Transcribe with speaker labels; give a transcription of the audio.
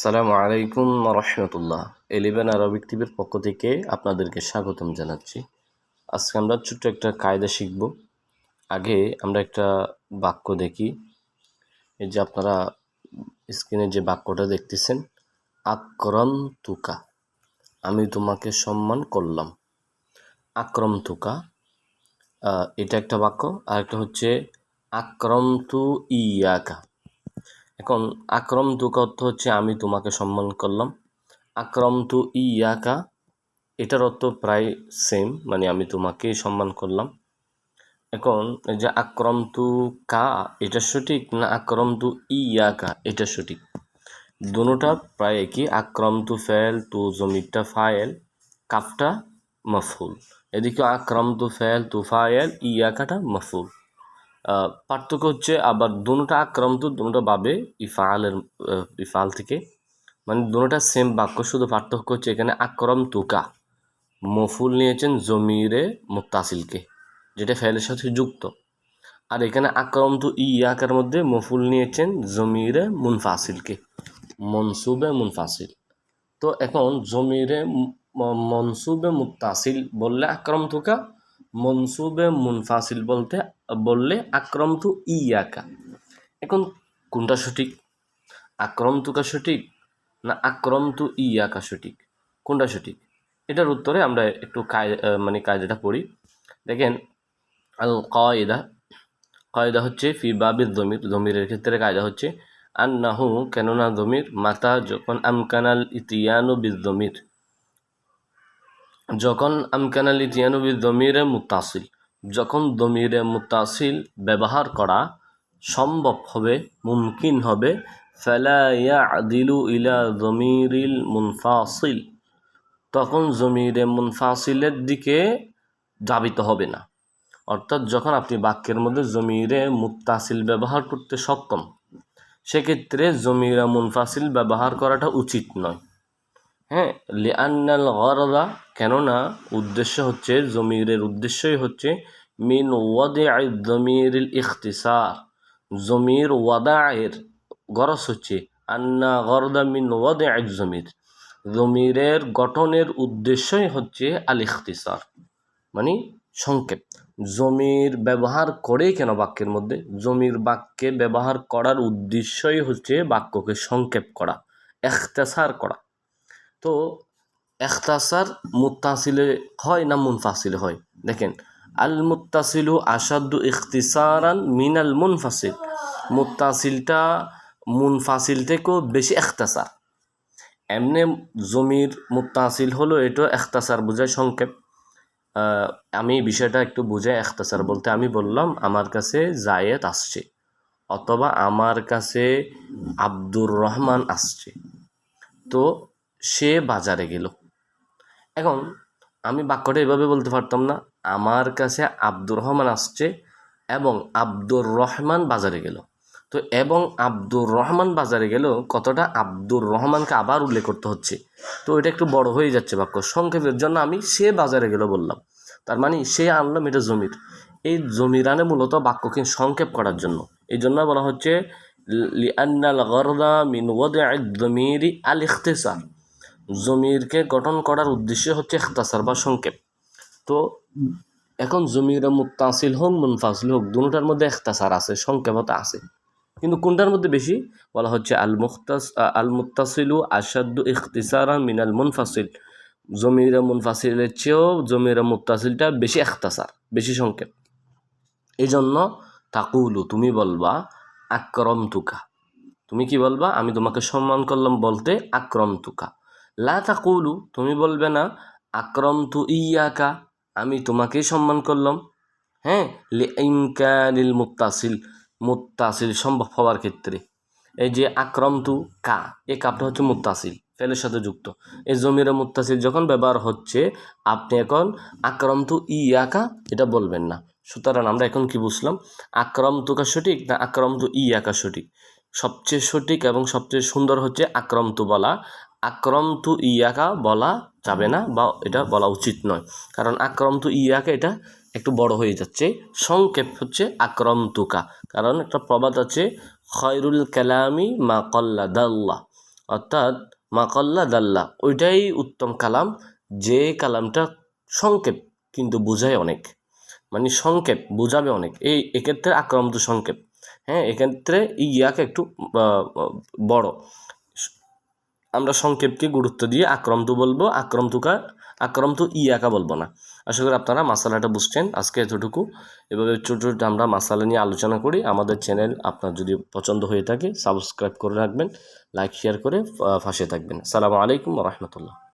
Speaker 1: সালামু আলাইকুম রহমতুল্লাহ। Eleven Arabic টিভির পক্ষ থেকে আপনাদেরকে স্বাগতম জানাচ্ছি। আজকে আমরা ছোট্ট একটা কায়দা শিখব। আগে আমরা একটা বাক্য দেখি। এই যে আপনারা স্ক্রিনে যে বাক্যটা দেখতেছেন আক্রম তুকা আমি তোমাকে সম্মান করলাম। আক্রম তুকা এটা একটা বাক্য। আর একটা হচ্ছে আক্রম তু ইয়াকা। এখন আক্রম তুকা অর্থ হচ্ছে, আমি তোমাকে সম্মান করলাম। আক্রম তু ইয়াকা এটার অর্থ প্রায় সেম মানে আমি তোমাকে সম্মান করলাম। এখন যে আক্রম তু কা, এটা সঠিক না আক্রম তু ইয়াকা এটা সঠিক? দুটোটা প্রায় একই, আক্রম তু ফেল তু জমিরটা ফায়েল কাপটা মফুল। এদিকে আক্রম তু ফেল তু ফায়েল ইয়াকাটা মফুল। পার্থক্য হচ্ছে আবার দুটোটা আক্রান্ত দুটোটা বাবে ইফালের ইফাল থেকে। মানে দুটোটা সেম বাক্য, শুধু পার্থক্য হচ্ছে এখানে আক্রম তুকা। মফুল নিয়েছেন জমিরে মুতাসিলকে যেটা ফেলের সাথে যুক্ত। আর এখানে আক্রম তু ইয়াকার মধ্যে মফুল নিয়েছেন জমিরে মুনফাসিলকে, মনসুবে মুনফাসিল। তো এখন জমিরে মনসুবে মুতাসিল বললে আক্রম তুকা মনসুবে মুনফাসিল বলতে, বললে আক্রম তু ইয়াকা। এখন কোনটা সঠিক? আক্রম তুকা সঠিক না আক্রম তু ইয়াকা সঠিক? কোনটা সঠিক? এটার উত্তরে আমরা একটু কায়- মানে কায়দাটা পড়ি। দেখেন আল কয়দা কয়দা হচ্ছে ফি বাবির জমির জমিরের ক্ষেত্রে কায়দা হচ্ছে আর নাহু কেননা জমির মাতা যখন আমকানাল ইতিয়ানু বিল জমির যখন আমকানাল ইতিয়ানু বিল জমিরে মুতাসিল যখন দমিরে মুতাসিল ব্যবহার করা সম্ভব হবে, মুমকিন হবে, ফালা ইয়াদিলু ইলা জমিরিল মুনফাসিল, তখন জমিরে মুনফাসিলের দিকে যাবিত হবে না। অর্থাৎ যখন আপনি বাক্যের মধ্যে জমিরে মুত্তাসিল ব্যবহার করতে সক্ষম, সেক্ষেত্রে জমিরা মুনফাসিল ব্যবহার করাটা উচিত নয়। হ্যাঁ লিআন্নাল গরদা, কেননা উদ্দেশ্য হচ্ছে, জমিরের উদ্দেশ্যই হচ্ছে, মিন ওয়াদে জমির ইখতিসার। জমির ওয়াদায়ের গরজ হচ্ছে, আন্না গরদা মিন ওয়াদে জমির। জমিরের গঠনের উদ্দেশ্যই হচ্ছে আল ইখতিসার মানে সংক্ষেপ। জমির ব্যবহার করে কেন বাক্যের মধ্যে? জমির বাক্যে ব্যবহার করার উদ্দেশ্যই হচ্ছে বাক্যকে সংক্ষেপ করা এখতেসার করা। তো এখতাসার মুত্তাসিলে হয় না মুনফাসিলে হয়? দেখেন আল মুত্তাসিলু আসাদু ইখতিসারান মিনাল মুনফাসিল। মুত্তাসিলটা মুনফাসিল থেকেও বেশি এখতাসার। এমনি জমির মুত্তাসিল হলো এটা এখতাসার বোঝায় সংক্ষেপ। আমি বিষয়টা একটু বুঝাই এখতাসার বলতে আমি বললাম, আমার কাছে জায়েদ আসছে, অথবা আমার কাছে আব্দুর রহমান আসছে। তো সে বাজারে গেল। এখন আমি বাক্যটা এভাবে বলতে পারতাম না, আমার কাছে আব্দুর রহমান আসছে এবং আব্দুর রহমান বাজারে গেল। তো এবং আব্দুর রহমান বাজারে গেল কতটা? আব্দুর রহমানকে আবার উল্লেখ করতে হচ্ছে। তো এটা একটু বড় হয়ে যাচ্ছে বাক্য। সংক্ষেপের জন্য আমি সে বাজারে গেল বললাম। তার মানে সে আনলাম এটা জমির। এই জমির আনে মূলত বাক্যকে সংক্ষেপ করার জন্য। এই জন্য বলা হচ্ছে লিআন্নাল গরদা মিন ওয়াদিআ আল জমিরকে গঠন করার উদ্দেশ্য হচ্ছে ইখতাসার বা সংক্ষেপ। তো এখন জমির মুত্তাসিল হোক, মুনফাসিল হোক, দুটার মধ্যে ইখতাসার আছে, সংক্ষেপতা আছে। কিন্তু কোনটার মধ্যে বেশি? বলা হচ্ছে আল মুখতাস আল মুত্তাসিলু আসাদু ইখতিসারা মিনাল মুনফাসিল। জমির মুনফাসিলের চেয়েও জমির মুত্তাসিলটা বেশি ইখতাসার, বেশি সংক্ষেপ। এই জন্য তাকুলু, তুমি বলবা আক্রম তুকা তুমি কি বলবা? আমি তোমাকে সম্মান করলাম বলতে আক্রম তুকা লা তুমি বলবে না আক্রম তু ইয়াকা আমি তোমাকেই সম্মান করলাম। হ্যাঁ লি ইমকানিল মুত্তাসিল মুত্তাসিল সম্ভব হওয়ার ক্ষেত্রে। এই যে আক্রম তু কা, এ কাপটা হচ্ছে মুত্তাসিল, ফেলের সাথে যুক্ত। এই জমির মুত্তাসিল যখন ব্যবহার হচ্ছে, আপনি এখন আক্রম তু ইয়াকা এটা বলবেন না। সুতরাং আমরা এখন কি বুঝলাম? আক্রম তুকা সঠিক না আক্রম তু ইয়াকা সঠিক? সবচেয়ে সঠিক এবং সবচেয়ে সুন্দর হচ্ছে আক্রম তু বলা। আক্রম তু ইয়াকা বলা যাবে না বা এটা বলা উচিত নয়। কারণ আক্রম তু ইয়াকা এটা একটু বড় হয়ে যাচ্ছে। সংক্ষেপ হচ্ছে আক্রম তুকা কারণ একটা প্রবাদ আছে, খয়রুল কালামি মা কল্লা দাল্লা অর্থাৎ, মা কল্লা দাল্লা ওইটাই উত্তম কালাম। যে কালামটা সংক্ষেপ কিন্তু বোঝায় অনেক। মানে সংক্ষেপ বোঝাবে অনেক। এই এক্ষেত্রে আক্রান্ত সংক্ষেপ। হ্যাঁ এক্ষেত্রে ইয়াকে একটু বড়। আমরা সংক্ষেপকে গুরুত্ব দিয়ে আক্রমতু বলব আক্রমতুকা আক্রমতু ই একা বলব না। আশা করি আপনারা মাসালাটা বুঝছেন, আজকে এতটুকু। এভাবে ছোটো ছোটো আমরা মাসালা নিয়ে আলোচনা করি। আমাদের চ্যানেল আপনার যদি পছন্দ হয়ে থাকে, সাবস্ক্রাইব করে রাখবেন, লাইক, শেয়ার করে ফাঁসে থাকবেন। সালামু আলাইকুম রহমতুল্লাহ।